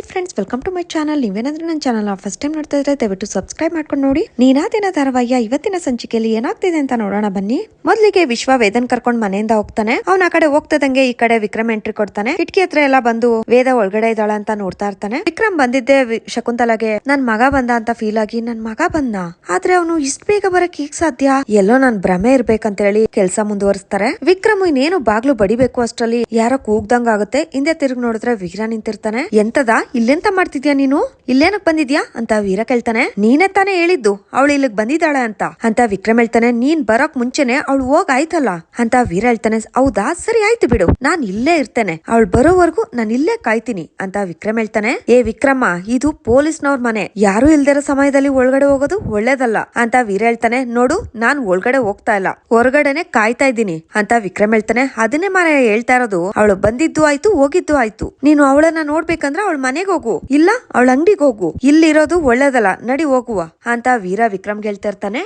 Hi friends welcome to my channel ನೀವೇನಾದ್ರೂ ನನ್ನ channel first time ನೋಡ್ತಾ ಇದ್ರೆ ದಯವಿಟ್ಟು ಸಬ್ಸ್ಕ್ರೈಬ್ ಮಾಡ್ಕೊಂಡು ನೋಡಿ. ನೀನಾ ದಿನ ಧಾರಾವಾಹಿಯ ಇವತ್ತಿನ ಸಂಚಿಕೆಯಲ್ಲಿ ಏನಾಗ್ತಿದೆ ಅಂತ ನೋಡೋಣ ಬನ್ನಿ. ಮೊದಲಿಗೆ ವಿಶ್ವ ವೇದನ್ ಕರ್ಕೊಂಡು ಮನೆಯಿಂದ ಹೋಗ್ತಾನೆ. ಅವ್ನ ಆ ಕಡೆ ಹೋಗ್ತದಂಗೆ ಈ ಕಡೆ ವಿಕ್ರಮ್ ಎಂಟ್ರಿ ಕೊಡ್ತಾನೆ. ಕಿಟಕಿ ಹತ್ರ ಎಲ್ಲ ಬಂದು ವೇದ ಒಳಗಡೆ ಇದ್ದಾಳ ಅಂತ ನೋಡ್ತಾ ಇರ್ತಾನೆ. ವಿಕ್ರಮ್ ಬಂದಿದ್ದೆ ಶಕುಂತಲಾಗೆ, ನನ್ ಮಗ ಬಂದ ಅಂತ ಫೀಲ್ ಆಗಿ ನನ್ ಮಗ ಬಂದ. ಆದ್ರೆ ಅವನು ಇಷ್ಟ ಬೇಗ ಬರಕ್ ಈಗ ಸಾಧ್ಯ? ಎಲ್ಲೋ ನನ್ ಭ್ರಮೆ ಇರ್ಬೇಕಂತ ಹೇಳಿ ಕೆಲಸ ಮುಂದುವರಿಸ್ತಾರೆ. ವಿಕ್ರಮ್ ಇನ್ನೇನು ಬಾಗ್ಲು ಬಡಿಬೇಕು ಅಷ್ಟರಲ್ಲಿ ಯಾರೋ ಕೂಗ್ದಂಗ ಆಗುತ್ತೆ ಹಿಂದೆ ತಿರುಗಿ ನೋಡಿದ್ರೆ ವೀರ ನಿಂತಿರ್ತಾನೆ. ಎಂತದ ಇಲ್ಲೆಂತ ಮಾಡ್ತಿದ್ಯಾ ನೀನು? ಇಲ್ಲೇನಕ್ ಬಂದಿದ್ಯಾ? ಅಂತ ವೀರ ಕೇಳ್ತಾನೆ. ನೀನೇ ತಾನೇ ಹೇಳಿದ್ದು, ಅವಳು ಇಲ್ಲಿಗ್ ಬಂದಿದ್ದಾಳೆ ಅಂತ. ಅಂತ ವಿಕ್ರಮ್ ಹೇಳ್ತಾನೆ, ನೀನ್ ಬರೋಕ್ ಮುಂಚೆನೆ ಅವಳು ಹೋಗ್ ಆಯ್ತಲ್ಲ? ಅಂತ ವೀರ ಹೇಳ್ತಾನೆ, ಹೌದಾ? ಸರಿ ಆಯ್ತು ಬಿಡು, ನಾನ್ ಇಲ್ಲೇ ಇರ್ತೇನೆ. ಅವಳು ಬರೋವರೆಗೂ ನಾನ್ ಇಲ್ಲೇ ಕಾಯ್ತೀನಿ, ಅಂತ ವಿಕ್ರಮ್ ಹೇಳ್ತಾನೆ. ಏ ವಿಕ್ರಮ ಇದು ಪೊಲೀಸ್ನವ್ರ ಮನೆ. ಯಾರು ಇಲ್ದಿರೋ ಸಮಯದಲ್ಲಿ ಒಳಗಡೆ ಹೋಗೋದು ಒಳ್ಳೇದಲ್ಲ, ಅಂತ ವೀರ ಹೇಳ್ತಾನೆ. ನೋಡು, ನಾನ್ ಒಳಗಡೆ ಹೋಗ್ತಾ ಇಲ್ಲ, ಹೊರಗಡೆನೆ ಕಾಯ್ತಾ ಇದ್ದೀನಿ, ಅಂತ ವಿಕ್ರಮ್ ಹೇಳ್ತಾನೆ. ಅದನ್ನೇ ಮನೆ ಹೇಳ್ತಾ ಇರೋದು, ಅವಳು ಬಂದಿದ್ದು ಆಯ್ತು, ಹೋಗಿದ್ದು ಆಯ್ತು. ನೀನು ಅವಳನ್ನ ನೋಡ್ಬೇಕಂದ್ರೆ ಅವಳ ಮನೆಗೆ ಹೋಗು ಇಲ್ಲ ಅವಳ ಅಂಗಡಿಗೆ ಹೋಗು. ಇಲ್ಲಿರೋದು ಒಳ್ಳೇದಲ್ಲ, ನಡಿ ಹೋಗುವ. ಅಂತ ವೀರ ವಿಕ್ರಮ್ ಹೇಳ್ತಾ ಇರ್ತಾನೆ.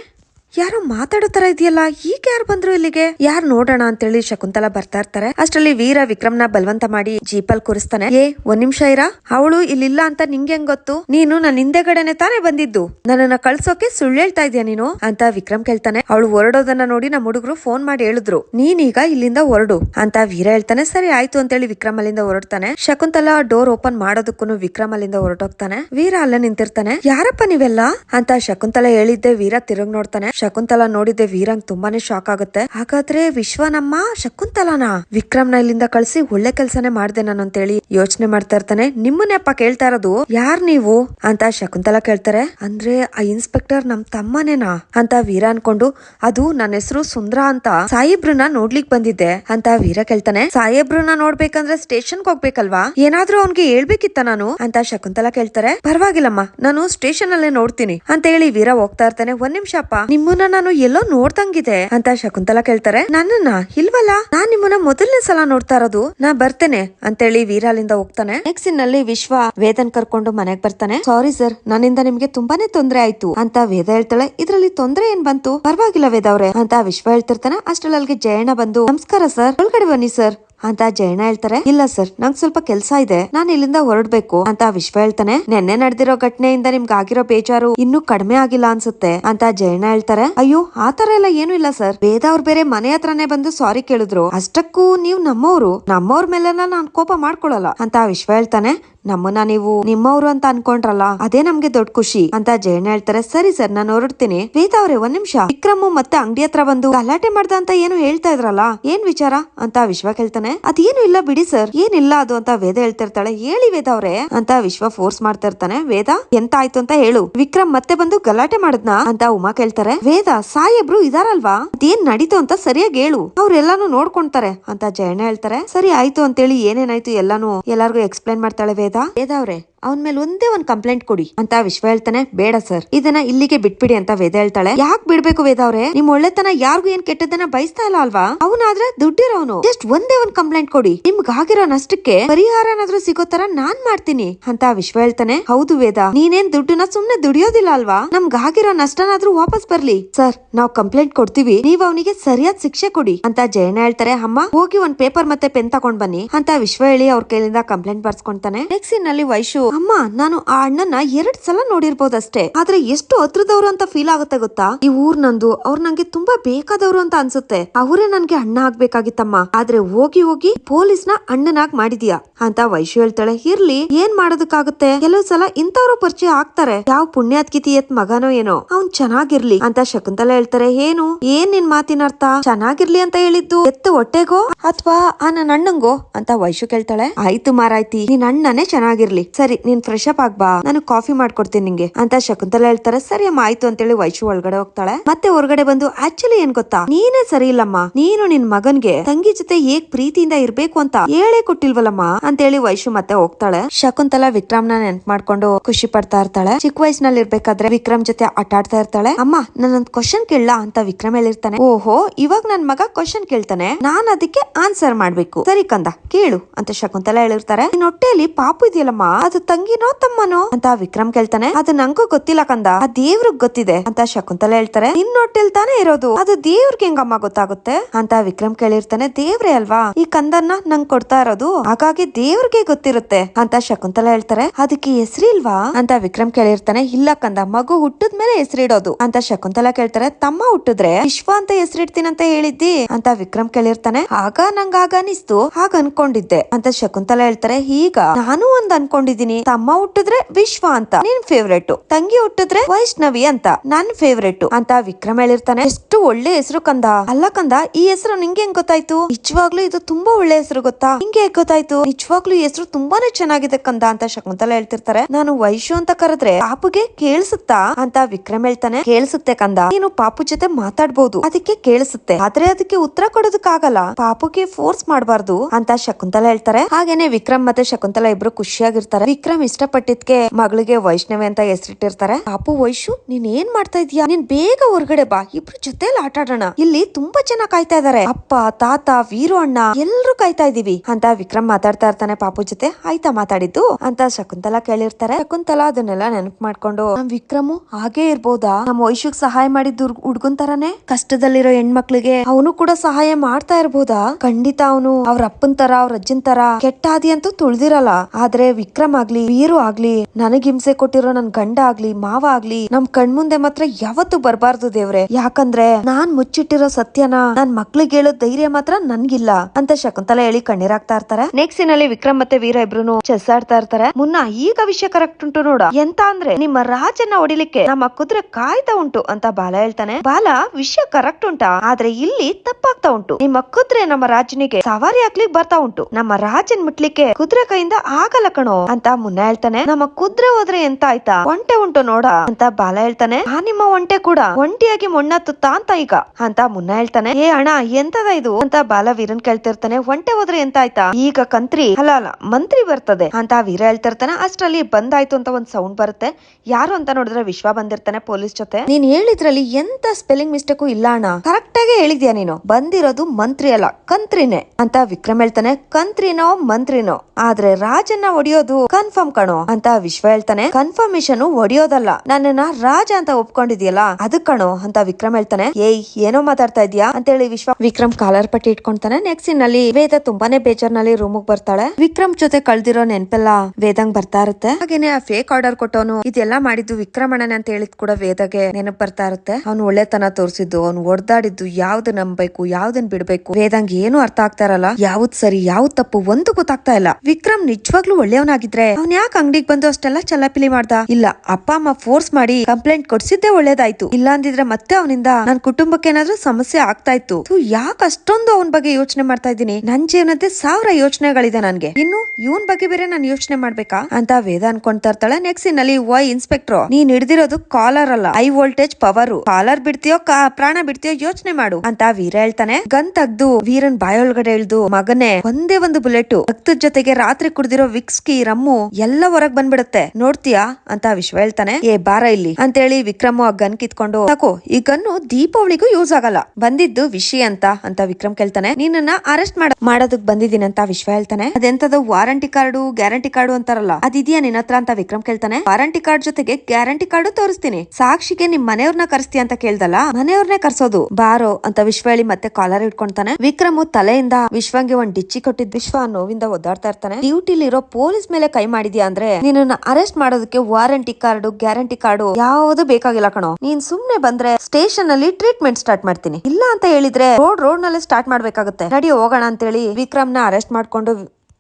ಯಾರೋ ಮಾತಾಡೋ ತರ ಇದೆಯಲ್ಲ ಈಗ ಯಾರು ಬಂದ್ರು ಇಲ್ಲಿಗೆ? ಯಾರು ನೋಡೋಣ ಅಂತೇಳಿ ಶಕುಂತಲಾ ಬರ್ತಾ ಇರ್ತಾರೆ. ಅಷ್ಟರಲ್ಲಿ ವೀರ ವಿಕ್ರಮ್ನ ಬಲವಂತ ಮಾಡಿ ಜೀಪಲ್ ಕೂರಿಸ್ತಾನೆ. ಏ, ಒಂದ್ ನಿಮಿಷ ಇರ. ಅವಳು ಇಲ್ಲಿಲ್ಲ ಅಂತ ನಿಂಗೆ ಹೆಂಗ್ ಗೊತ್ತು? ನೀನು ನನ್ನ ಹಿಂದೆಗಡೆನೆ ತಾನೇ ಬಂದಿದ್ದು. ನನ್ನನ್ನ ಕಳ್ಸೋಕೆ ಸುಳ್ಳು ಹೇಳ್ತಾ ಇದೀಯ ನೀನು? ಅಂತ ವಿಕ್ರಮ್ ಕೇಳ್ತಾನೆ. ಅವಳು ಹೊರಡೋದನ್ನ ನೋಡಿ ನಮ್ಮ ಹುಡುಗರು ಫೋನ್ ಮಾಡಿ ಹೇಳಿದ್ರು. ನೀನೀಗ ಇಲ್ಲಿಂದ ಹೊರಡು. ಅಂತ ವೀರ ಹೇಳ್ತಾನೆ. ಸರಿ, ಆಯ್ತು ಅಂತೇಳಿ ವಿಕ್ರಮ್ ಅಲ್ಲಿಂದ ಹೊರಡ್ತಾನೆ. ಶಕುಂತಲಾ ಡೋರ್ ಓಪನ್ ಮಾಡೋದಕ್ಕೂ ವಿಕ್ರಮ್ ಅಲ್ಲಿಂದ ಹೊರಟೋಗ್ತಾನೆ. ವೀರ ಅಲ್ಲೇ ನಿಂತಿರ್ತಾನೆ. ಯಾರಪ್ಪ ನೀವೆಲ್ಲ? ಅಂತ ಶಕುಂತಲಾ ಹೇಳಿದ್ದೆ ವೀರ ತಿರುಗ್ ನೋಡ್ತಾನೆ. ಶಕುಂತಲಾ ನೋಡಿದೆ ವೀರಂಗ್ ತುಂಬಾನೇ ಶಾಕ್ ಆಗುತ್ತೆ. ಹಾಗಾದ್ರೆ ವಿಶ್ವನಮ್ಮ, ಶಕುಂತಲನ? ವಿಕ್ರಮ್ನ ಇಲ್ಲಿಂದ ಕಳ್ಸಿ ಒಳ್ಳೆ ಕೆಲ್ಸನೆ ಮಾಡ್ದೆ ನಾನು ಅಂತೇಳಿ ಯೋಚನೆ ಮಾಡ್ತಾ ಇರ್ತಾನೆ. ನಿಮ್ಮನ್ನೆಪ್ಪ ಕೇಳ್ತಾ ಇರೋದು, ಯಾರ್ ನೀವು? ಅಂತ ಶಕುಂತಲ ಕೇಳ್ತಾರೆ. ಅಂದ್ರೆ ಆ ಇನ್ಸ್ಪೆಕ್ಟರ್ ನಮ್ ತಮ್ಮನೇನಾ? ಅಂತ ವೀರ ಅನ್ಕೊಂಡು, ಅದು ನನ್ನ ಹೆಸರು ಸುಂದ್ರ ಅಂತ ಸಾಹೇಬ್ರನ್ನ ನೋಡ್ಲಿಕ್ ಬಂದಿದ್ದೆ ಅಂತ ವೀರ ಕೇಳ್ತಾನೆ. ಸಾಹೇಬ್ರನ್ನ ನೋಡ್ಬೇಕಂದ್ರೆ ಸ್ಟೇಷನ್ಗೆ ಹೋಗ್ಬೇಕಲ್ವಾ? ಏನಾದ್ರೂ ಅವ್ನ್ಗೆ ಹೇಳ್ಬೇಕಿತ್ತ ನಾನು? ಅಂತ ಶಕುಂತಲ ಕೇಳ್ತಾರೆ. ಪರವಾಗಿಲ್ಲಮ್ಮ, ನಾನು ಸ್ಟೇಷನ್ ಅಲ್ಲೇ ನೋಡ್ತೀನಿ. ಅಂತ ಹೇಳಿ ವೀರ ಹೋಗ್ತಾ ಇರ್ತಾನೆ. ಒಂದ್ ನಿಮಿಷ ಅಪ್ಪ ನಿಮ್ಮನ್ನ ನಾನು ಎಲ್ಲೋ ನೋಡ್ದಂಗಿದೆ ಅಂತ ಶಕುಂತಲಾ ಕೇಳ್ತಾರೆ. ನನ್ನನ್ನ ಇಲ್ವಲ್ಲ? ನಾನ್ ನಿಮ್ಮನ್ನ ಮೊದಲನೇ ಸಲ ನೋಡ್ತಾ ಇರೋದು. ನಾ ಬರ್ತೇನೆ ಅಂತೇಳಿ ಹೇಳಿ ವೀರಾಲಿಂದ ಹೋಗ್ತಾನೆ. ನೆಕ್ಸ್ಟ್ನಲ್ಲಿ ವಿಶ್ವ ವೇದನ್ ಕರ್ಕೊಂಡು ಮನೆಗ್ ಬರ್ತಾನೆ. ಸಾರಿ ಸರ್ ನನ್ನಿಂದ ನಿಮ್ಗೆ ತುಂಬಾನೇ ತೊಂದ್ರೆ ಆಯ್ತು ಅಂತ ವೇದ ಹೇಳ್ತಾಳೆ. ಇದ್ರಲ್ಲಿ ತೊಂದ್ರೆ ಏನ್ ಬಂತು? ಪರವಾಗಿಲ್ಲ ವೇದ ಅವ್ರೆ ಅಂತ ವಿಶ್ವ ಹೇಳ್ತಿರ್ತಾನೆ. ಅಷ್ಟ್ರಲ್ಲಿ ಜಯಣ್ಣ ಬಂದು, ನಮಸ್ಕಾರ ಸರ್ ಒಳಗಡೆ ಬನ್ನಿ ಸರ್ ಅಂತ ಜಯಣ್ಣ ಹೇಳ್ತಾರೆ. ಇಲ್ಲ ಸರ್, ನಂಗ್ ಸ್ವಲ್ಪ ಕೆಲ್ಸ ಇದೆ. ನಾನು ಇಲ್ಲಿಂದ ಹೊರಡ್ಬೇಕು ಅಂತ ವಿಶ್ವ ಹೇಳ್ತಾನೆ. ನೆನ್ನೆ ನಡೆದಿರೋ ಘಟನೆಯಿಂದ ನಿಮ್ಗೆ ಆಗಿರೋ ಬೇಜಾರು ಇನ್ನು ಕಡಿಮೆ ಆಗಿಲ್ಲ ಅನ್ಸುತ್ತೆ ಅಂತ ಜಯಣ್ಣ ಹೇಳ್ತಾರೆ. ಅಯ್ಯೋ ಆತರ ಎಲ್ಲ ಏನು ಇಲ್ಲ ಸರ್. ವೇದ ಅವ್ರು ಬೇರೆ ಮನೆ ಹತ್ರನೇ ಬಂದು ಸಾರಿ ಕೇಳಿದ್ರು. ಅಷ್ಟಕ್ಕೂ ನೀವು ನಮ್ಮವ್ರು. ನಮ್ಮವ್ರ ಮೇಲೆಲ್ಲ ನಾನ್ ಕೋಪ ಮಾಡ್ಕೊಳಲ್ಲ ಅಂತ ವಿಶ್ವ ಹೇಳ್ತಾನೆ. ನಮ್ಮನ್ನ ನೀವು ನಿಮ್ಮವ್ರು ಅಂತ ಅನ್ಕೊಂಡ್ರಲ್ಲ, ಅದೇ ನಮ್ಗೆ ದೊಡ್ಡ ಖುಷಿ ಅಂತ ಜಯಣ್ಣ ಹೇಳ್ತಾರೆ. ಸರಿ ಸರ್, ನಾನು ಹೊರಡ್ತೀನಿ. ವೇದ ಅವ್ರೆ, ಒಂದ್ ನಿಮಿಷ. ವಿಕ್ರಮ್ ಮತ್ತೆ ಅಂಗಡಿ ಹತ್ರ ಬಂದು ಗಲಾಟೆ ಮಾಡ್ದ ಅಂತ ಏನು ಹೇಳ್ತಾ ಇದ್ರಲ್ಲ? ಏನ್ ವಿಚಾರ? ಅಂತ ವಿಶ್ವ ಕೇಳ್ತಾನೆ. ಅದೇನು ಇಲ್ಲ ಬಿಡಿ ಸರ್, ಏನಿಲ್ಲ ಅದು ಅಂತ ವೇದ ಹೇಳ್ತಿರ್ತಾಳೆ. ಹೇಳಿ ವೇದ ಅವ್ರೆ, ಅಂತ ವಿಶ್ವ ಫೋರ್ಸ್ ಮಾಡ್ತಾ ಇರ್ತಾನೆ. ವೇದ ಎಂತ ಆಯ್ತು ಅಂತ ಹೇಳು. ವಿಕ್ರಮ್ ಮತ್ತೆ ಬಂದು ಗಲಾಟೆ ಮಾಡದ್ನ ಅಂತ ಉಮಾ ಕೇಳ್ತಾರೆ. ವೇದ ಸಾಹೇಬ್ರು ಇದಾರಲ್ವಾ? ಅದೇನ್ ನಡೀತು ಅಂತ ಸರಿಯಾಗಿ ಹೇಳು. ಅವ್ರೆಲ್ಲಾನು ನೋಡ್ಕೊಂತಾರೆ ಅಂತ ಜಯಣ್ಣ ಹೇಳ್ತಾರೆ. ಸರಿ, ಆಯ್ತು ಅಂತೇಳಿ ಏನೇನಾಯ್ತು ಎಲ್ಲಾನು ಎಲ್ಲಾರ್ಗು ಎಕ್ಸ್ಪ್ಲೈನ್ ಮಾಡ್ತಾಳೆ ವೇದ. ವೇದ ಅವ್ರೆ ಅವನ್ ಮೇಲೆ ಒಂದೇ ಒಂದ್ ಕಂಪ್ಲೇಂಟ್ ಕೊಡಿ ಅಂತ ವಿಶ್ವ ಹೇಳ್ತಾನೆ. ಬೇಡ ಸರ್ ಇದನ್ನ ಇಲ್ಲಿಗೆ ಬಿಟ್ಬಿಡಿ ಅಂತ ವೇದ ಹೇಳ್ತಾಳೆ. ಯಾಕೆ ಬಿಡ್ಬೇಕು ವೇದ ಅವ್ರೆ? ನಿಮ್ ಒಳ್ಳೆತನ ಯಾರಿಗೂ ಏನ್ ಕೆಟ್ಟದನ್ನ ಬಯಸ್ತಾ ಇಲ್ಲ ಅಲ್ವಾ? ಅವನಾದ್ರೆ ದುಡ್ಡಿರೋನು. ಜಸ್ಟ್ ಒಂದೇ ಒಂದ್ ಕಂಪ್ಲೇಂಟ್ ಕೊಡಿ. ನಿಮ್ಗ್ ಆಗಿರೋ ನಷ್ಟಕ್ಕೆ ಪರಿಹಾರ ಏನಾದ್ರೂ ಸಿಗೋ ತರ ನಾನ್ ಮಾಡ್ತೀನಿ ಅಂತ ವಿಶ್ವ ಹೇಳ್ತಾನೆ. ಹೌದು ವೇದ. ನೀನೇನ್ ದುಡ್ಡನ್ನ ಸುಮ್ನೆ ದುಡಿಯೋದಿಲ್ಲ ಅಲ್ವಾ? ನಮ್ಗ್ ಆಗಿರೋ ನಷ್ಟನಾದ್ರೂ ವಾಪಸ್ ಬರ್ಲಿ. ಸರ್ ನಾವ್ ಕಂಪ್ಲೇಂಟ್ ಕೊಡ್ತೀವಿ. ನೀವ್ ಅವನಿಗೆ ಸರಿಯಾದ ಶಿಕ್ಷೆ ಕೊಡಿ ಅಂತ ಜಯಣ್ಣ ಹೇಳ್ತಾರೆ. ಅಮ್ಮ, ಹೋಗಿ ಒಂದ್ ಪೇಪರ್ ಮತ್ತೆ ಪೆನ್ ತಗೊಂಡ್ ಬನ್ನಿ ಅಂತ ವಿಶ್ವ ಹೇಳಿ ಅವ್ರ ಕೈಲಿಂದ ಕಂಪ್ಲೇಂಟ್ ಬರ್ಸ್ಕೊಂತಾನೆ. ನೆಕ್ಸ್ಟ್ನಲ್ಲಿ ವೈಶು ಅಮ್ಮ, ನಾನು ಆ ಅಣ್ಣನ ಎರಡ್ ಸಲ ನೋಡಿರ್ಬೋದಷ್ಟೇ. ಆದ್ರೆ ಎಷ್ಟು ಹತ್ರದವ್ರು ಅಂತ ಫೀಲ್ ಆಗುತ್ತೆ ಗೊತ್ತಾ? ಈ ಊರ್ ನಂದು, ಅವ್ರು ನಂಗೆ ತುಂಬಾ ಬೇಕಾದವ್ರು ಅಂತ ಅನ್ಸುತ್ತೆ. ಅವರೇ ನನ್ಗೆ ಅಣ್ಣ ಆಗ್ಬೇಕಾಗಿತ್ತಮ್ಮ. ಆದ್ರೆ ಹೋಗಿ ಹೋಗಿ ಪೊಲೀಸ್ನ ಅಣ್ಣನಾಗ್ ಮಾಡಿದ್ಯಾ. ಅಂತ ವೈಶು ಹೇಳ್ತಾಳೆ, ಇರ್ಲಿ, ಏನ್ ಮಾಡೋದಕ್ಕಾಗುತ್ತೆ? ಕೆಲವು ಸಲ ಇಂಥವ್ರು ಪರಿಚಯ ಆಗ್ತಾರೆ. ಯಾವ ಪುಣ್ಯಾತ್ಕಿತಿ ಎತ್ ಮಗನೋ ಏನೋ. ಅವ್ನ್ ಚೆನ್ನಾಗಿರ್ಲಿ. ಅಂತ ಶಕುಂತಲ ಹೇಳ್ತಾರೆ, ಏನು? ಏನ್ ನಿನ್ ಮಾತಿನ ಅರ್ಥ? ಚೆನ್ನಾಗಿರ್ಲಿ ಅಂತ ಹೇಳಿದ್ದು? ಎತ್ತು ಹೊಟ್ಟೆಗೋ ಅಥವಾ ಆ ನನ್ನ ಅಣ್ಣಂಗೋ? ಅಂತ ವೈಶು ಕೇಳ್ತಾಳೆ, ಆಯ್ತು ಮಾರಾಯ್ತಿ, ನಿನ್ ಅಣ್ಣನೇ ಚೆನ್ನಾಗಿರ್ಲಿ. ಸರಿ ನೀನ್ ಫ್ರೆಶ್ ಅಪ್ ಆಗ್ಬಾ. ನಾನು ಕಾಫಿ ಮಾಡ್ಕೊಡ್ತೀನಿ ನಿಂಗೆ. ಅಂತ ಶಕುಂತಲಾ ಹೇಳ್ತಾರೆ. ಸರಿ ಅಮ್ಮ, ಆಯ್ತು ಅಂತೇಳಿ ವೈಶು ಒಳಗಡೆ ಹೋಗ್ತಾಳೆ. ಮತ್ತೆ ಹೊರಗಡೆ ಬಂದು, ಆಕ್ಚುಲಿ ಏನ್ ಗೊತ್ತಾ? ನೀನೇ ಸರಿ ಇಲ್ಲಮ್ಮ. ನೀನು ನಿನ್ ಮಗನ್ಗೆ ತಂಗಿ ಜೊತೆ ಹೇಗ್ ಪ್ರೀತಿಯಿಂದ ಇರ್ಬೇಕು ಅಂತ ಹೇಳೇ ಕೊಟ್ಟಿಲ್ವಲ್ಲಮ್ಮ? ಅಂತೇಳಿ ವೈಶು ಮತ್ತೆ ಹೋಗ್ತಾಳೆ. ಶಕುಂತಲಾ ವಿಕ್ರಮ್ನ ನೆನ್ಪ್ ಮಾಡ್ಕೊಂಡು ಖುಷಿ ಪಡ್ತಾ ಇರ್ತಾಳೆ. ಚಿಕ್ಕ ವಯಸ್ಸಿನಲ್ಲಿ ಇರ್ಬೇಕಾದ್ರೆ ವಿಕ್ರಮ್ ಜೊತೆ ಆಟಾಡ್ತಾ ಇರ್ತಾಳೆ. ಅಮ್ಮ, ನನ್ನೊಂದ್ ಕ್ವಶನ್ ಕೇಳಲ್ಲ ಅಂತ ವಿಕ್ರಮ್ ಹೇಳಿರ್ತಾನೆ. ಓಹೋ, ಇವಾಗ ನನ್ ಮಗ ಕ್ವಶನ್ ಕೇಳ್ತಾನೆ. ನಾನ್ ಅದಕ್ಕೆ ಆನ್ಸರ್ ಮಾಡ್ಬೇಕು. ಸರಿ ಕಂದ, ಕೇಳು, ಅಂತ ಶಕುಂತಲಾ ಹೇಳಿರ್ತಾರೆ. ನಿನ್ ಹೊಟ್ಟೆಯಲ್ಲಿ ಪಾಪು ಇದೆಯಲ್ಲಮ್ಮ? ಅದು ತಂಗಿನೋ ತಮ್ಮನೋ? ಅಂತ ವಿಕ್ರಮ್ ಕೇಳ್ತಾನೆ. ಅದು ನಂಗೂ ಗೊತ್ತಿಲ್ಲ ಕಂದ. ಆ ದೇವ್ರಿಗೆ ಗೊತ್ತಿದೆ ಅಂತ ಶಕುಂತಲ ಹೇಳ್ತಾರೆ. ನಿನ್ ಹೊಟ್ಟೆಲ್ ತಾನೇ ಇರೋದು. ಅದು ದೇವ್ರಿಗೆ ಹೆಂಗಮ್ಮ ಗೊತ್ತಾಗುತ್ತೆ? ಅಂತ ವಿಕ್ರಮ್ ಕೇಳಿರ್ತಾನೆ. ದೇವ್ರೆ ಅಲ್ವಾ? ಈ ಕಂದನ್ನ ನಂಗ್ ಕೊಡ್ತಾ ಇರೋದು. ಹಾಗಾಗಿ ದೇವ್ರಿಗೆ ಗೊತ್ತಿರುತ್ತೆ ಅಂತ ಶಕುಂತಲ ಹೇಳ್ತಾರೆ. ಅದಕ್ಕೆ ಹೆಸರಿಲ್ವಾ ಅಂತ ವಿಕ್ರಮ್ ಕೇಳಿರ್ತಾನೆ. ಇಲ್ಲ ಕಂದ. ಮಗು ಹುಟ್ಟಿದ್ಮೇಲೆ ಹೆಸರಿಡೋದು ಅಂತ ಶಕುಂತಲ ಕೇಳ್ತಾರೆ. ತಮ್ಮ ಹುಟ್ಟಿದ್ರೆ ವಿಶ್ವ ಅಂತ ಹೆಸರಿಡ್ತೀನಂತ ಹೇಳಿದ್ದಿ? ಅಂತ ವಿಕ್ರಮ್ ಕೇಳಿರ್ತಾನೆ. ಆಗ ನಂಗ ಆಗ ಅನಿಸ್ತು. ಹಾಗ ಅನ್ಕೊಂಡಿದ್ದೆ. ಅಂತ ಶಕುಂತಲ ಹೇಳ್ತಾರೆ. ಈಗ ನಾನು ಒಂದ್ ಅನ್ಕೊಂಡಿದೀನಿ ತಮ್ಮ ಹುಟ್ಟಿದ್ರೆ ವಿಶ್ವ ಅಂತ, ನಿನ್ ಫೇವ್ರೇಟ್ ತಂಗಿ ಹುಟ್ಟಿದ್ರೆ ವೈಷ್ಣವಿ ಅಂತ, ನನ್ ಫೇವ್ರೇಟ್ ಅಂತ ವಿಕ್ರಮ್ ಹೇಳಿರ್ತಾನೆ. ಎಷ್ಟು ಒಳ್ಳೆ ಹೆಸರು ಕಂದ. ಅಲ್ಲ ಕಂದ, ಈ ಹೆಸರು ನಿಂಗೆ ಹೆಂಗ್ ಗೊತ್ತಾಯ್ತು? ನಿಜವಾಗ್ಲೂ ಇದು ತುಂಬಾ ಒಳ್ಳೆ ಹೆಸರು ಗೊತ್ತಾ? ನಿಂಗೆ ಗೊತ್ತಾಯ್ತು? ನಿಜವಾಗ್ಲೂ ಈ ಹೆಸರು ತುಂಬಾನೇ ಚೆನ್ನಾಗಿದೆ ಕಂದ ಅಂತ ಶಕುಂತಲ ಹೇಳ್ತಿರ್ತಾರೆ. ನಾನು ವೈಶು ಅಂತ ಕರೆದ್ರೆ ಪಾಪುಗೆ ಕೇಳಿಸುತ್ತಾ ಅಂತ ವಿಕ್ರಮ್ ಹೇಳ್ತಾನೆ. ಕೇಳಿಸುತ್ತೆ ಕಂದ. ನೀನು ಪಾಪು ಜೊತೆ ಮಾತಾಡ್ಬೋದು. ಅದಕ್ಕೆ ಕೇಳಿಸುತ್ತೆ. ಆದ್ರೆ ಅದಕ್ಕೆ ಉತ್ತರ ಕೊಡೋದಕ್ಕಾಗಲ್ಲ. ಪಾಪುಗೆ ಫೋರ್ಸ್ ಮಾಡಬಾರ್ದು ಅಂತ ಶಕುಂತಲ ಹೇಳ್ತಾರೆ. ಹಾಗೇನೆ ವಿಕ್ರಮ್ ಮತ್ತೆ ಶಕುಂತಲ ಇಬ್ರು ಖುಷಿಯಾಗಿರ್ತಾರೆ. ವಿಕ್ರಮ್ ಇಷ್ಟಪಟ್ಟಿದ್ಕೆ ಮಗಳಿಗೆ ವೈಷ್ಣವಿ ಅಂತ ಹೆಸರಿಟ್ಟಿರ್ತಾರೆ. ಪಾಪು ವೈಶು, ನೀನ್ ಏನ್ ಮಾಡ್ತಾ ಇದೀಯಾ? ನೀನ್ ಬೇಗ ಹೊರಗಡೆ ಬಾ. ಇಬ್ರು ಜೊತೆಲಿ ಆಟ ಆಡೋಣ ಇಲ್ಲಿ ತುಂಬಾ ಜನ ಕಾಯ್ತಾ ಇದಾರೆ. ಅಪ್ಪ, ತಾತ, ವೀರು ಅಣ್ಣ ಎಲ್ರು ಕಾಯ್ತಾ ಇದೀವಿ ಅಂತ ವಿಕ್ರಮ್ ಮಾತಾಡ್ತಾ ಇರ್ತಾನೆ ಪಾಪು ಜೊತೆ. ಆಯ್ತಾ ಮಾತಾಡಿದ್ದು? ಅಂತ ಶಕುಂತಲಾ ಕೇಳಿರ್ತಾರೆ. ಶಕುಂತಲಾ ಅದನ್ನೆಲ್ಲ ನೆನಪು ಮಾಡ್ಕೊಂಡು, ನಮ್ ವಿಕ್ರಮು ಹಾಗೆ ಇರ್ಬೋದಾ? ನಮ್ ವೈಶುಗ್ ಸಹಾಯ ಮಾಡಿದ್ದು ಹುಡ್ಗನ್ ತರಾನೇ? ಕಷ್ಟದಲ್ಲಿರೋ ಹೆಣ್ಮಕ್ಳಿಗೆ ಅವನು ಕೂಡ ಸಹಾಯ ಮಾಡ್ತಾ ಇರ್ಬೋದಾ? ಖಂಡಿತ ಅವನು ಅವ್ರ ಅಪ್ಪನ್ ತರ ಅವ್ರ ಅಜ್ಜನ್ ತರ ಕೆಟ್ಟಾದಿ ಅಂತೂ ತುಳ್ದಿರಲ್ಲ. ಆದ್ರೆ ವಿಕ್ರಮ್ ಆಗ್ಲಿ ವೀರು ಆಗ್ಲಿ, ನನಗ್ ಹಿಂಸೆ ಕೊಟ್ಟಿರೋ ನನ್ ಗಂಡ ಆಗ್ಲಿ, ಮಾವ ಆಗ್ಲಿ, ನಮ್ ಕಣ್ಮುಂದೆ ಮಾತ್ರ ಯಾವತ್ತು ಬರ್ಬಾರ್ದು ದೇವ್ರೆ. ಯಾಕಂದ್ರೆ ನಾನ್ ಮುಚ್ಚಿಟ್ಟಿರೋ ಸತ್ಯನ ನನ್ ಮಕ್ಳಿಗೆ ಹೇಳೋ ಧೈರ್ಯ ಮಾತ್ರ ನನ್ಗಿಲ್ಲ ಅಂತ ಶಕುಂತಲ ಹೇಳಿ ಕಣ್ಣೀರಾಗ್ತಾ ಇರ್ತಾರೆ. ನೆಕ್ಸ್ಟ್ ಸೀನಲ್ಲಿ ವಿಕ್ರಮ್ ಮತ್ತೆ ವೀರ ಇಬ್ರು ಚೆಸ್ ಆಡ್ತಾ ಇರ್ತಾರೆ. ಮುನ್ನ ಈಗ ವಿಷಯ ಕರೆಕ್ಟ್ ಉಂಟು ನೋಡ. ಎಂತ ಅಂದ್ರೆ ನಿಮ್ಮ ರಾಜನ್ನ ಹೊಡಿಲಿಕ್ಕೆ ನಮ್ಮ ಕುದುರೆ ಕಾಯ್ತಾ ಉಂಟು ಅಂತ ಬಾಲ ಹೇಳ್ತಾನೆ. ಬಾಲ, ವಿಷಯ ಕರೆಕ್ಟ್ ಉಂಟಾ? ಆದ್ರೆ ಇಲ್ಲಿ ತಪ್ಪಾಗ್ತಾ ಉಂಟು. ನಿಮ್ಮ ಕುದುರೆ ನಮ್ಮ ರಾಜನಿಗೆ ಸವಾರಿ ಹಾಕ್ಲಿಕ್ ಬರ್ತಾ ಉಂಟು. ನಮ್ಮ ರಾಜನ್ ಮುಟ್ಲಿಕ್ಕೆ ಕುದುರೆ ಕೈಯಿಂದ ಆಗಲ್ಲ ಕಣೋ ಅಂತ ಮುನ್ನ ಹೇಳ್ತಾನೆ, ನಮ್ಮ ಕುದ್ರೆ ಹೋದ್ರೆ ಎಂತ ಆಯ್ತಾ ಒಂಟೆ ಉಂಟು ನೋಡ ಅಂತ ಬಾಲ ಹೇಳ್ತಾನೆ, ಆ ನಿಮ್ಮ ಒಂಟೆ ಕೂಡ? ಒಂಟಿಯಾಗಿ ಮೊಣ್ಣತ್ತುತ್ತಾ ಅಂತ ಈಗ? ಅಂತ ಮುನ್ನ ಹೇಳ್ತಾನೆ, ಏ ಅಣ್ಣ, ಎಂತದ ಇದು? ಅಂತ ಬಾಲ ವೀರನ್ ಕೇಳ್ತಿರ್ತಾನೆ, ಒಂಟೆ ಹೋದ್ರೆ ಎಂತ ಆಯ್ತಾ ಈಗ ಕಂತ್ರಿ? ಅಲ್ಲ ಅಲ್ಲ, ಮಂತ್ರಿ ಬರ್ತದೆ. ಅಂತ ವೀರ ಹೇಳ್ತಿರ್ತಾನೆ, ಅಷ್ಟ್ರಲ್ಲಿ ಬಂದಾಯ್ತು ಅಂತ ಒಂದ್ ಸೌಂಡ್ ಬರುತ್ತೆ. ಯಾರು ಅಂತ ನೋಡಿದ್ರೆ ವಿಶ್ವ ಬಂದಿರ್ತಾನೆ ಪೊಲೀಸ್ ಜೊತೆ. ನೀನ್ ಹೇಳಿದ್ರಲ್ಲಿ ಎಂತ ಸ್ಪೆಲ್ಲಿಂಗ್ ಮಿಸ್ಟೇಕು ಇಲ್ಲ ಅಣ್ಣ. ಕರೆಕ್ಟ್ ಹೇಳಿದ್ಯಾ ನೀನು? ಬಂದಿರೋದು ಮಂತ್ರಿ ಅಲ್ಲ, ಕಂತ್ರಿನೇ ಅಂತ ವಿಕ್ರಮ್ ಹೇಳ್ತಾನೆ. ಕಂತ್ರಿನೋ ಮಂತ್ರಿನೋ? ಆದ್ರೆ ರಾಜನ್ನ ಒಡಿಯೋದು ಕನ್ಫರ್ಮ್ ಕಣೋ ಅಂತ ವಿಶ್ವ ಹೇಳ್ತಾನೆ. ಕನ್ಫರ್ಮೇಶನ್ ಒಡಿಯೋದಲ್ಲ, ನನ್ನನ್ನ ರಾಜ ಅಂತ ಒಪ್ಕೊಂಡಿದ್ಯಲ್ಲ ಅದು ಕಣೋ ಅಂತ ವಿಕ್ರಮ್ ಹೇಳ್ತಾನೆ. ಏಯ್, ಏನೋ ಮಾತಾಡ್ತಾ ಇದ್ಯಾ? ಅಂತ ಹೇಳಿ ವಿಶ್ವ, ವಿಕ್ರಮ್ ಕಾಲರ್ ಪಟ್ಟಿ ಇಟ್ಕೊಂತಾನೆ ನೆಕ್ಸ್ಟ್ನಲ್ಲಿ ವೇದ ತುಂಬಾನೇ ಬೇಜಾರ್ನಲ್ಲಿ ರೂಮಿಗೆ ಬರ್ತಾಳೆ. ವಿಕ್ರಮ್ ಜೊತೆ ಕಳ್ದಿರೋ ನೆನ್ಪೆಲ್ಲ ವೇದಂಗ್ ಬರ್ತಾ ಇರುತ್ತೆ. ಹಾಗೇನೆ ಆ ಫೇಕ್ ಆರ್ಡರ್ ಕೊಟ್ಟವನು, ಇದೆಲ್ಲ ಮಾಡಿದ್ದು ವಿಕ್ರಮಣ್ಣನೆ ಅಂತ ಹೇಳಿದ್ ಕೂಡ ವೇದಗೆ ನೆನಪು ಬರ್ತಾ ಇರುತ್ತೆ. ಅವ್ನು ಒಳ್ಳೆತನ ತೋರಿಸಿದ್ದು, ಅವ್ನು ಹೊಡೆದಾಡಿದ್ದು ಯಾವ್ದು ನಂಬಬೇಕು, ಯಾವ್ದನ್ ಬಿಡ್ಬೇಕು? ವೇದಾಂಗ್ ಏನು ಅರ್ಥ ಆಗ್ತಾ ಇರಲ್ಲ. ಯಾವ್ದ್ ಸರಿ, ಯಾವ್ದ್ ತಪ್ಪು ಒಂದು ಗೊತ್ತಾಗ್ತಾ ಇಲ್ಲ. ವಿಕ್ರಮ್ ನಿಜವಾಗ್ಲೂ ಒಳ್ಳೆಯವನಾಗಿದ್ರೆ ಅವ್ನ್ ಯಾಕೆ ಅಂಗಡಿಗೆ ಬಂದು ಅಷ್ಟೆಲ್ಲ ಚಲಾಪಿಲಿ ಮಾಡ್ದ? ಇಲ್ಲ, ಅಪ್ಪ, ಅಮ್ಮ ಫೋರ್ಸ್ ಮಾಡಿ ಕಂಪ್ಲೇಂಟ್ ಕೊಡ್ಸಿದ್ದೆ ಒಳ್ಳೇದಾಯ್ತು. ಇಲ್ಲ ಅಂದಿದ್ರೆ ಮತ್ತೆ ಅವನಿಂದ ನನ್ ಕುಟುಂಬಕ್ಕೆ ಏನಾದ್ರೂ ಸಮಸ್ಯೆ ಆಗ್ತಾ ಇತ್ತು. ಯಾಕೆ ಅಷ್ಟೊಂದು ಅವನ ಬಗ್ಗೆ ಯೋಚನೆ ಮಾಡ್ತಾ ಇದ್ದೀನಿ? ನನ್ ಜೀವನದ ಸಾವಿರ ಯೋಚನೆಗಳಿದೆ ನನ್ಗೆ. ಇನ್ನು ಇವನ್ ಬಗ್ಗೆ ಬೇರೆ ನಾನು ಯೋಚನೆ ಮಾಡ್ಬೇಕಾ? ಅಂತ ವೇದ ಅನ್ಕೊಂತ ಇರ್ತಾಳೆ. ನೆಕ್ಸ್ಟ್ ಇನ್ನಲ್ಲಿ ವೈ ಇನ್ಸ್ಪೆಕ್ಟರ್, ನೀನ್ ಹಿಡ್ದಿರೋದು ಕಾಲರ್ ಅಲ್ಲ. High voltage power. ಕಾಲರ್ ಬಿಡ್ತೀಯೋ ಪ್ರಾಣ ಬಿಡ್ತೀಯೋ ಯೋಚನೆ ಮಾಡು ಅಂತ ವೀರ ಹೇಳ್ತಾನೆ. ಗನ್ ತಗ್ದು ವೀರನ್ ಬಾಯೊಳಗಡೆ ಇಳ್ದು ಮಗನೇ ಒಂದೇ ಒಂದು ಬುಲೆಟ್. ರಕ್ತದ ಜೊತೆಗೆ ರಾತ್ರಿ ಕುಡ್ದಿರೋ ವಿಕ್ಸ್ಕಿ, ರಮ್ಮು ಎಲ್ಲ ಹೊರಗ್ ಬಂದ್ಬಿಡುತ್ತೆ. ನೋಡ್ತೀಯಾ? ಅಂತ ವಿಶ್ವ ಹೇಳ್ತಾನೆ. ಏ, ಬಾರ ಇಲ್ಲಿ ಅಂತೇಳಿ ವಿಕ್ರಮ್ ಆ ಗನ್ ಕಿತ್ಕೊಂಡು, ಸಾಕು, ಈ ಗನ್ನು ದೀಪಾವಳಿಗೂ ಯೂಸ್ ಆಗಲ್ಲ. ಬಂದಿದ್ದು ವಿಷಯ ಅಂತ ಅಂತ ವಿಕ್ರಮ್ ಕೇಳ್ತಾನೆ. ನಿನ್ನನ್ನ ಅರೆಸ್ಟ್ ಮಾಡ ಮಾಡೋದಕ್ ಬಂದಿದ್ದೀನಿ ಅಂತ ವಿಶ್ವ ಹೇಳ್ತಾನೆ. ಅದೆಂತದ ವಾರಂಟಿ ಕಾರ್ಡು ಗ್ಯಾರಂಟಿ ಕಾರ್ಡ್ ಅಂತಾರಲ್ಲ. ಅದಿದ್ಯಾ ನಿನ್ನ ಹತ್ರ? ಅಂತ ವಿಕ್ರಮ್ ಕೇಳ್ತಾನೆ. ವಾರಂಟಿ ಕಾರ್ಡ್ ಜೊತೆಗೆ ಗ್ಯಾರಂಟಿ ಕಾರ್ಡು ತೋರಿಸ್ತೀನಿ. ಸಾಕ್ಷಿಗೆ ನಿಮ್ ಮನೆಯವ್ರನ್ನ ಕರ್ಸ್ತೀಯ ಅಂತ ಕೇಳ್ದಲ್ಲ? ಮನೆಯವ್ರನ್ನೇ ಕರ್ಸೋದು. ಬಾರೋ ಅಂತ ವಿಶ್ವ ಹೇಳಿ ಮತ್ತೆ ಕಾಲರ್ ಇಟ್ಕೊಂತಾನೆ. ವಿಕ್ರಮ್ ತಲೆಯಿಂದ ವಿಶ್ವಂಗೆ ಒಂದ್ ಡಿಚ್ಚಿ ಕೊಟ್ಟಿದ್ ವಿಶ್ವ ನೋವಿಂದ ಒದ್ದಾಡ್ತಾ ಇರ್ತಾನೆ. ಡ್ಯೂಟಿಲಿ ಇರೋ ಪೊಲೀಸ್ ಮೇಲೆ ಕೈ ಮಾಡಿದ್ಯಾ ಅಂದ್ರೆ ನಿನ್ನ ಅರೆಸ್ಟ್ ಮಾಡೋದಕ್ಕೆ ವಾರಂಟಿ ಕಾರ್ಡ್, ಗ್ಯಾರಂಟಿ ಕಾರ್ಡ್ ಯಾವುದು ಬೇಕಾಗಿಲ್ಲ ಕಣೋ. ನೀನ್ ಸುಮ್ನೆ ಬಂದ್ರೆ ಸ್ಟೇಷನ್ ಅಲ್ಲಿ ಟ್ರೀಟ್ಮೆಂಟ್ ಸ್ಟಾರ್ಟ್ ಮಾಡ್ತೀನಿ. ಇಲ್ಲ ಅಂತ ಹೇಳಿದ್ರೆ ರೋಡ್ ರೋಡ್ನಲ್ಲಿ ಸ್ಟಾರ್ಟ್ ಮಾಡ್ಬೇಕಾಗುತ್ತೆ. ನಡಿ ಹೋಗೋಣ ಅಂತ ಹೇಳಿ ವಿಕ್ರಮ್ನ ಅರೆಸ್ಟ್ ಮಾಡ್ಕೊಂಡು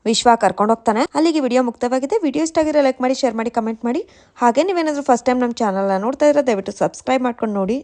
ವಿಶ್ವ ಕರ್ಕೊಂಡು ಹೋಗ್ತಾನೆ. ಅಲ್ಲಿಗೆ ವಿಡಿಯೋ ಮುಕ್ತವಾಗಿದೆ. ವಿಡಿಯೋ ಇಷ್ಟ ಆಗಿರೋ ಲೈಕ್ ಮಾಡಿ, ಶೇರ್ ಮಾಡಿ, ಕಮೆಂಟ್ ಮಾಡಿ. ಹಾಗೆ ನೀವೇನಾದ್ರು ಫಸ್ಟ್ ಟೈಮ್ ನಮ್ಮ ಚಾನಲ್ ನೋಡ್ತಾ ಇದ್ರೆ ದಯವಿಟ್ಟು ಸಬ್ಸ್ಕ್ರೈಬ್ ಮಾಡ್ಕೊಂಡು ನೋಡಿ.